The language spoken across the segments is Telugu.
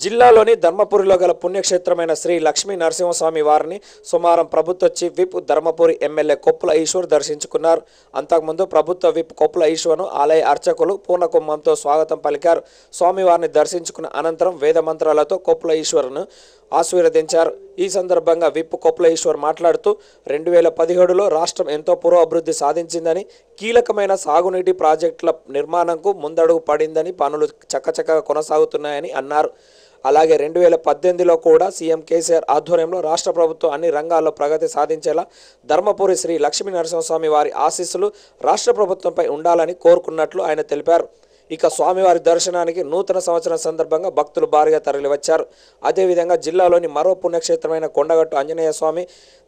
జిల్లాలోని ధర్మపురిలో గల పుణ్యక్షేత్రమైన శ్రీ లక్ష్మీ నరసింహస్వామి వారిని సోమవారం ప్రభుత్వ chief whip Dharmapuri MLA Koppula Eshwar దర్శించుకున్నారు. అంతకుముందు ప్రభుత్వ విప్ కొప్పుల ఈశ్వర్ను ఆలయ అర్చకులు పూర్ణకుంభంతో స్వాగతం పలికారు. స్వామివారిని దర్శించుకున్న అనంతరం వేద మంత్రాలతో కొప్పుల ఈశ్వర్ను ఆశీర్వదించారు. ఈ సందర్భంగా విప్ కొప్పుల ఈశ్వర్ మాట్లాడుతూ రెండు వేల పదిహేడులో రాష్ట్రం ఎంతో పురోభివృద్ధి సాధించిందని కీలకమైన సాగునీటి ప్రాజెక్టుల నిర్మాణంకు ముందడుగు పడిందని పనులు చక్కచక్కగా కొనసాగుతున్నాయని అన్నారు. అలాగే రెండు వేల పద్దెనిమిదిలో కూడా సీఎం కేసీఆర్ ఆధ్వర్యంలో రాష్ట్ర ప్రభుత్వం అన్ని రంగాల్లో ప్రగతి సాధించేలా ధర్మపురి శ్రీ లక్ష్మీ నరసింహస్వామి వారి ఆశీస్సులు రాష్ట్ర ప్రభుత్వంపై ఉండాలని కోరుకున్నట్లు ఆయన తెలిపారు. ఇక స్వామివారి దర్శనానికి నూతన సంవత్సరం సందర్భంగా భక్తులు భారీగా తరలివచ్చారు. అదేవిధంగా జిల్లాలోని మరో పుణ్యక్షేత్రమైన కొండగట్టు ఆంజనేయ స్వామి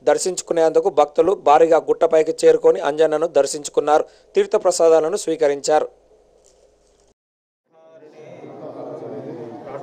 దర్శించుకునేందుకు భక్తులు భారీగా గుట్టపైకి చేరుకొని అంజన్నను దర్శించుకున్నారు. తీర్థప్రసాదాలను స్వీకరించారు.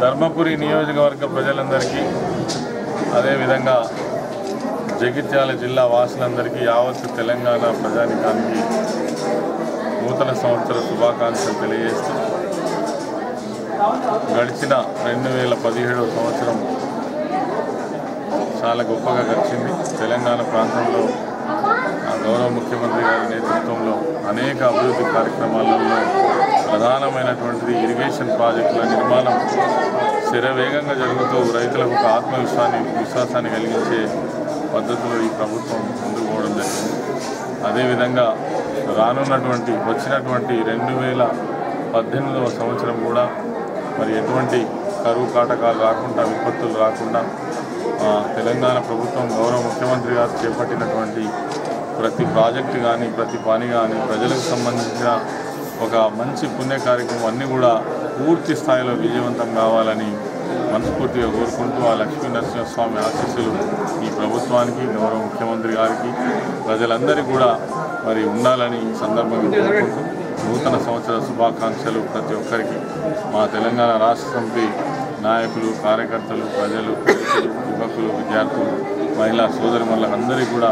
ధర్మపురి నియోజకవర్గ ప్రజలందరికీ అదేవిధంగా జగిత్యాల జిల్లా వాసులందరికీ యావత్తు తెలంగాణ ప్రజానికానికి నూతన సంవత్సర శుభాకాంక్షలు తెలియజేస్తూ గడిచిన రెండు వేల పదిహేడవ సంవత్సరం చాలా గొప్పగా గడిచింది. తెలంగాణ ప్రాంతంలో ఆ గౌరవ ముఖ్యమంత్రి గారి నేతృత్వంలో అనేక అభివృద్ధి కార్యక్రమాలలో ప్రధానమైనటువంటిది ఇరిగేషన్ ప్రాజెక్టుల నిర్మాణం. శరవేగంగా జరుగుతూ రైతులకు ఒక ఆత్మవిశ్వాన్ని విశ్వాసాన్ని కలిగించే పద్ధతిలో ఈ ప్రభుత్వం ముందుకు పోవడం జరిగింది. అదేవిధంగా రానున్నటువంటి వచ్చినటువంటి రెండు వేల పద్దెనిమిదవ సంవత్సరం కూడా మరి ఎటువంటి కరువు కాటకాలు రాకుండా విపత్తులు రాకుండా తెలంగాణ ప్రభుత్వం గౌరవ ముఖ్యమంత్రి గారు చేపట్టినటువంటి ప్రతి ప్రాజెక్టు కానీ ప్రతి పని కానీ ప్రజలకు సంబంధించిన ఒక మంచి పుణ్య కార్యక్రమం అన్నీ కూడా పూర్తి స్థాయిలో విజయవంతం కావాలని మనస్ఫూర్తిగా కోరుకుంటూ ఆ లక్ష్మీ నరసింహస్వామి ఆశీస్సులు ఈ ప్రభుత్వానికి గౌరవ ముఖ్యమంత్రి గారికి ప్రజలందరికీ కూడా మరి ఉండాలని ఈ సందర్భంగా కోరుకుంటూ నూతన సంవత్సర శుభాకాంక్షలు ప్రతి ఒక్కరికి. మా తెలంగాణ రాష్ట్ర సమితి నాయకులు కార్యకర్తలు ప్రజలు యువకులు విద్యార్థులు మహిళా సోదరిమణులకు కూడా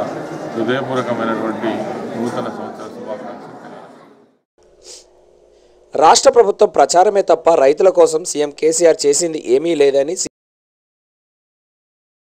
హృదయపూర్వకమైనటువంటి నూతన సంవత్సరం శుభాకాంక్షలు తెలియజేస్తున్నాను. రాష్ట్ర ప్రభుత్వం ప్రచారమే తప్ప రైతుల కోసం సీఎం కేసీఆర్ చేసింది ఏమీ లేదని